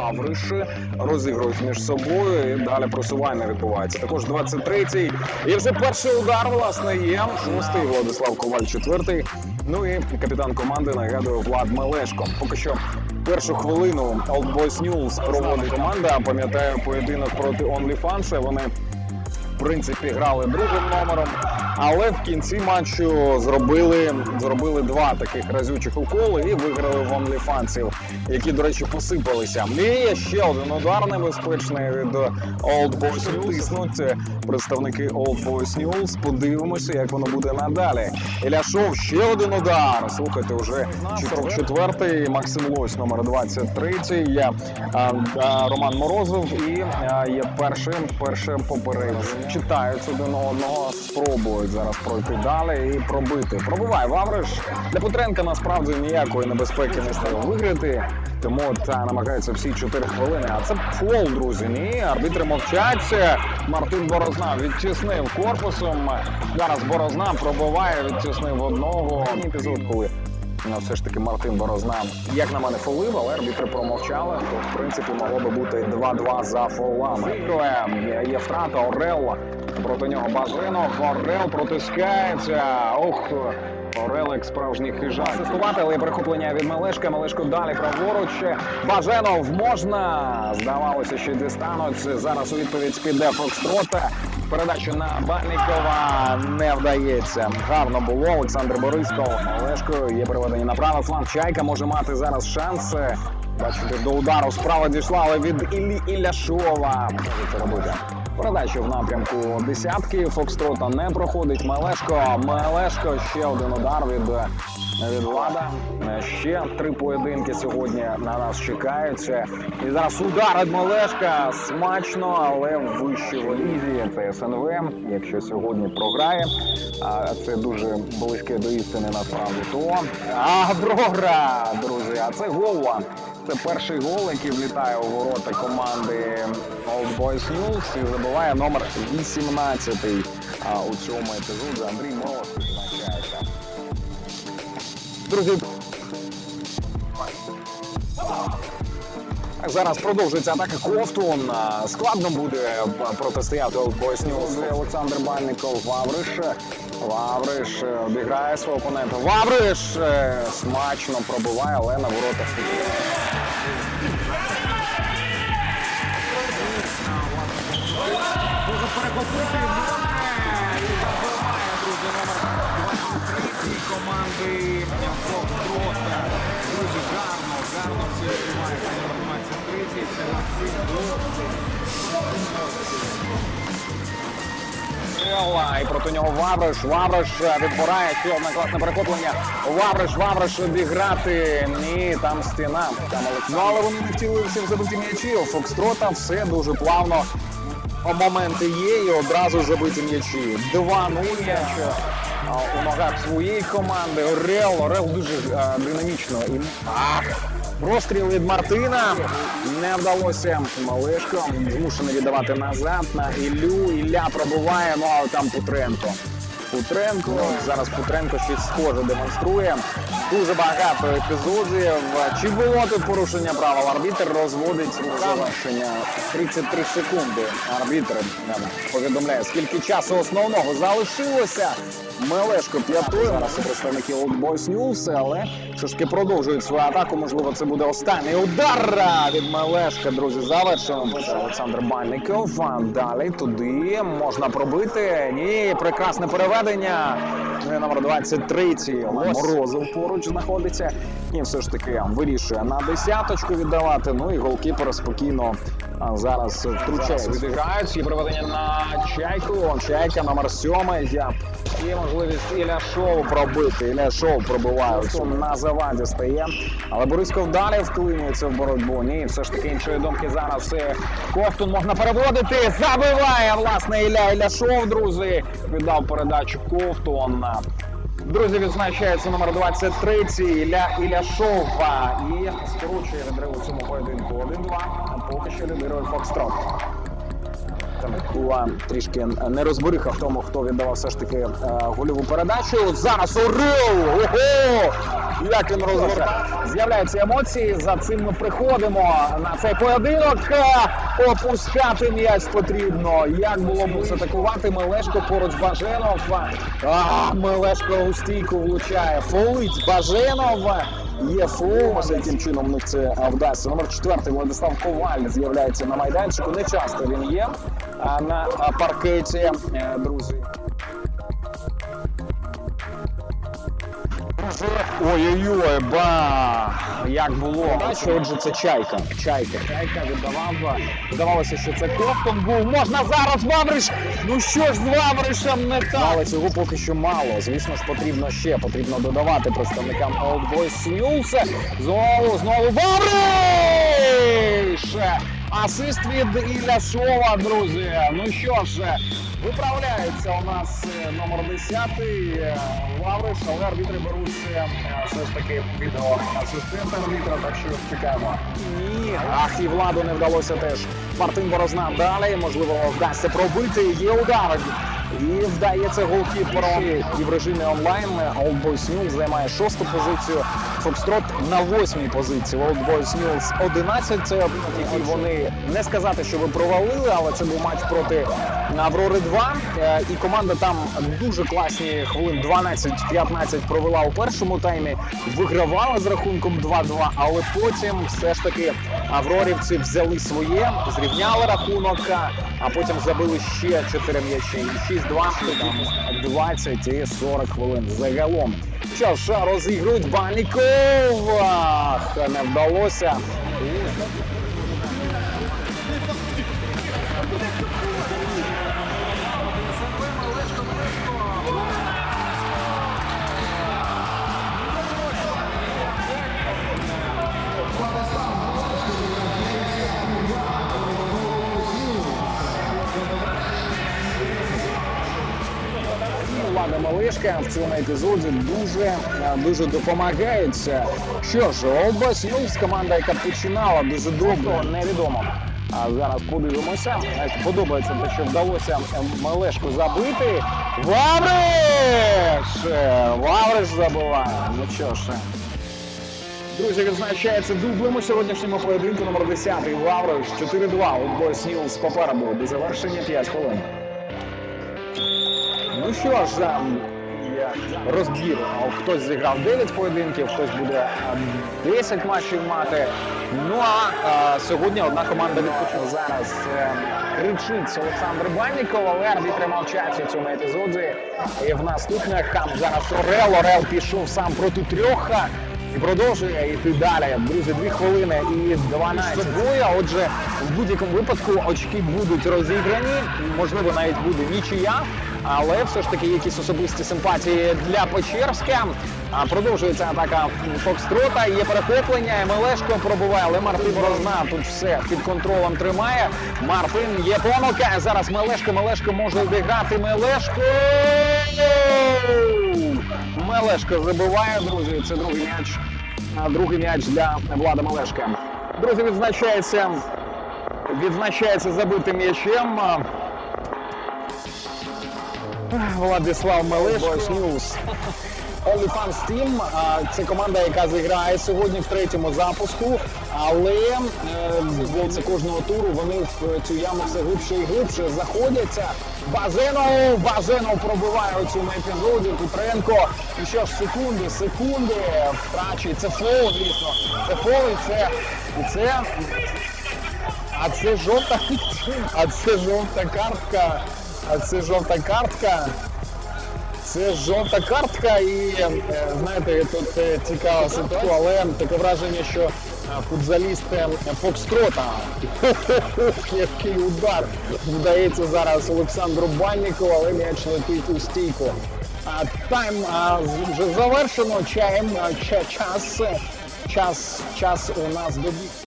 Вавриш розігрують між собою і далі просування відбувається. Також 23-й. І вже перший удар, власне, є. Шостий Владислав Коваль, четвертий. Ну і капітан команди нагадує Влад Мелешко. Поки що першу хвилину Old Boys News проводить команда. Пам'ятаю поєдинок проти OnlyFans. Вони принципі грали другим номером, але в кінці матчу зробили, зробили два таких разючих уколи і виграли в OnlyFans, які, до речі, посипалися. І ще один удар небезпечний від Old Boys News. Тиснуть представники Old Boys News. Подивимося, як воно буде надалі. Іляшов ще один удар. Слухайте, вже 44-й, Максим Лось, номер 23-й. Є а, а, Роман Морозов і а, є першим, перше попередження. Читають один одного, спробують зараз пройти далі і пробити. Пробиває Вавриш. Для Петренка насправді ніякої небезпеки не стало виграти. Тому та намагаються всі 4 хвилини. А це фол, друзі. Ні, арбітри мовчать. Мартин Борозна відтіснив корпусом. Зараз Борозна пробиває, відтіснив одного. Епізод, коли Ну, все ж таки Мартин Борозна, як на мене, фолив, але арбітри промовчали. То в принципі могло би бути 2-2 за фолами. Є, є втрата Орел проти нього Баженов. Орел протискається. Ох. Орел як справжній хижак. Асистувати, але є перехоплення від Мелешка. Мелешко далі праворуч. Баженов можна. Здавалося, що дістануть. Зараз у відповідь піде Фокстрота. Передача на Барнікова не вдається. Гарно було. Олександр Борисков. Олешкою є приведені на правий фланг. Чайка може мати зараз шанс. Бачите, до удару справа дійшла, але від Іллі Ілляшова може це робити. Передача в напрямку десятки. Фокстрота не проходить. Мелешко. Мелешко ще один удар від, від влада. Ще три поєдинки сьогодні на нас чекають. І зараз удар від Мелешка. Смачно, але в вищій лізі. Це СНВ. Якщо сьогодні програє, а це дуже близьке до істини насправді. То а програ, друзі. А це гол. Це перший гол, який влітає у ворота команди Old Boys News і забиває номер 18 а, у цьому епізоді. Андрій Мороз відзначається. Друзі, Зараз продовжується атака Ковтун. А, Складно буде протистояти Old Boys Олександр Бальников, Вавриш. Вавриш е, обіграє свого опонента. Вавриш е, смачно пробиває, але на воротах. Може перехопити забиває, друзі, номер 23 команди Фокстрота. Дуже гарно, гарно все відбувається і проти нього Вавриш. Вавриш е, відбирає ще одне класне перехоплення. Вавриш, Вавриш обіграти. Ні, там стіна. Там Олександр. Ну, але вони не хотіли всіх забити м'ячі. У Фокстрота все дуже плавно. Моменти є і одразу забиті м'ячі. 2-0 м'яч е, у ногах своєї команди. Орел, Орел дуже е, динамічно. І... Ах! Розстріл від Мартина не вдалося. Малишко змушений віддавати назад на Іллю. Ілля пробуває, ну а там Путренко. Путренко. Зараз Путренко щось схоже демонструє. Дуже багато епізодів. Чи було тут порушення правил? Арбітр розводить завершення 33 секунди. Арбітр повідомляє, скільки часу основного залишилося. Мелешко. Зараз у представники Old Boys News, але таки продовжують свою атаку. Можливо, це буде останній удар від Мелешка. Друзі, завершено. Олександр Бальников. Далі туди можна пробити. Ні, прекрасне переведення. Номер 23 Морозов поруч знаходиться. І все ж таки вирішує на десяточку віддавати. Ну і голкіпер спокійно зараз втручається. Відіграють і проведення на чайку. Чайка номер 7. Є можливість Ілля Шоу пробити. Ілля Шоу пробиває. На заваді стає. Але Борисков далі вклинюється в боротьбу. Ні, все ж таки іншої думки зараз. Ковтун можна переводити. Забиває власне Ілля Ілля Шоу, друзі. Віддав передачу Ковтун. Друзі, відзначається номер 23 Ілля Іляшова. І скручує відрив цьому поєдинку 1-2. А поки що лідирує Фокстрот. Там була трішки нерозбориха в тому, хто віддавав все ж таки е, гольову передачу. Зараз Орел! Ого! Як він розвертав. З'являються емоції. За цим ми приходимо на цей поєдинок. Е, Опускати м'яч потрібно. Як було б атакувати Мелешко поруч Баженов. А, Мелешко у стійку влучає. Фолить Баженов. Є ось яким чином в них це вдасться. Номер четвертий Владислав Коваль з'являється на майданчику. Не часто він є на паркеті, е, друзі. Ой-ой-ой, ба! Як було? Що отже, це чайка. Чайка. Чайка віддавав. Здавалося, що це Ковтун був. Можна зараз Вавриш! Ну що ж з Вавришем не так? Але цього поки що мало. Звісно ж, потрібно ще. Потрібно додавати представникам Old Boys News. Знову, знову Вавриш! Асист від Ілляшова, друзі. Ну що ж, виправляється у нас е, номер 10 е, Лавриш, але арбітри беруть е, все ж таки відео асистента арбітра, так що чекаємо. Ні, ах, і владу не вдалося теж. Мартин Борозна далі, можливо, вдасться пробити. Є удар. І здається, голкіпером І в режимі онлайн Old News займає шосту позицію. Фокстрот на восьмій позиції. Old Boys News 11. Це який вони не сказати, що ви провалили, але це був матч проти Аврори 2. Е, І команда там дуже класні хвилин 12-15 провела у першому таймі. Вигравала з рахунком 2-2, але потім все ж таки Аврорівці взяли своє, зрівняли рахунок, а потім забили ще 4 м'ячі. І 6-2, 20 і 40 хвилин загалом. Що ж, розігрують Баніков. Не вдалося. Влада Малишка в цьому епізоді дуже е, дуже допомагається. Що ж, Олбас Ньюс, команда, яка починала дуже добре, невідомо. А зараз подивимося. Знаєте, Подобається те, що вдалося е, Малешку забити. Вавриш! Е, Вавриш забиває. Ну що ж. е, Друзі, відзначається дублем у сьогоднішньому поєдинку номер 10 Лавриш 4-2. Олбас Ньюс попереду до завершення 5 хвилин. Ну що ж, ем, розбір. Хтось зіграв 9 поєдинків, хтось буде ем, 10 матчів мати. Ну а е, сьогодні одна команда відпочила зараз. е, Кричить Олександр Банніков, але арбітри мовчать у цьому епізоді. І в наступних там зараз Орел. Орел пішов сам проти трьох. І продовжує йти далі. Друзі, дві хвилини і 12 двоє. Отже, в будь-якому випадку очки будуть розіграні. Можливо, навіть буде нічия. Але все ж таки якісь особисті симпатії для Печерська. Продовжується атака Фокстрота. Є перехоплення. Мелешко пробуває, але Мартин Розна тут все під контролем тримає. Мартин є помилка. Зараз Мелешко. Мелешко може обіграти. Мелешко. Мелешко забиває, друзі. Це другий м'яч. Другий м'яч для Влада Мелешка. Друзі, відзначається. Відзначається забитим м'ячем. Владислав. News. OnlyFans Team а, це команда, яка зіграє сьогодні в третьому запуску, але е, здається, кожного туру вони в цю яму все глибше і глибше заходяться. Базенов, Базенов пробиває у цьому епізоді. Петренко. І що ж, секунди, секунди втрачує. Це фол, звісно. Це фол і це. І це. А це жовта. А це жовта картка. А це жовта картка. Це жовта картка, і е, знаєте, тут е, цікава ситуація, але таке враження, що е, футзаліст е, Фокстрота. Який удар вдається зараз Олександру Баннікову, але м'яч летить у стійку. А, Тайм вже завершено. Чаєм ча- час, час, час у нас добіг.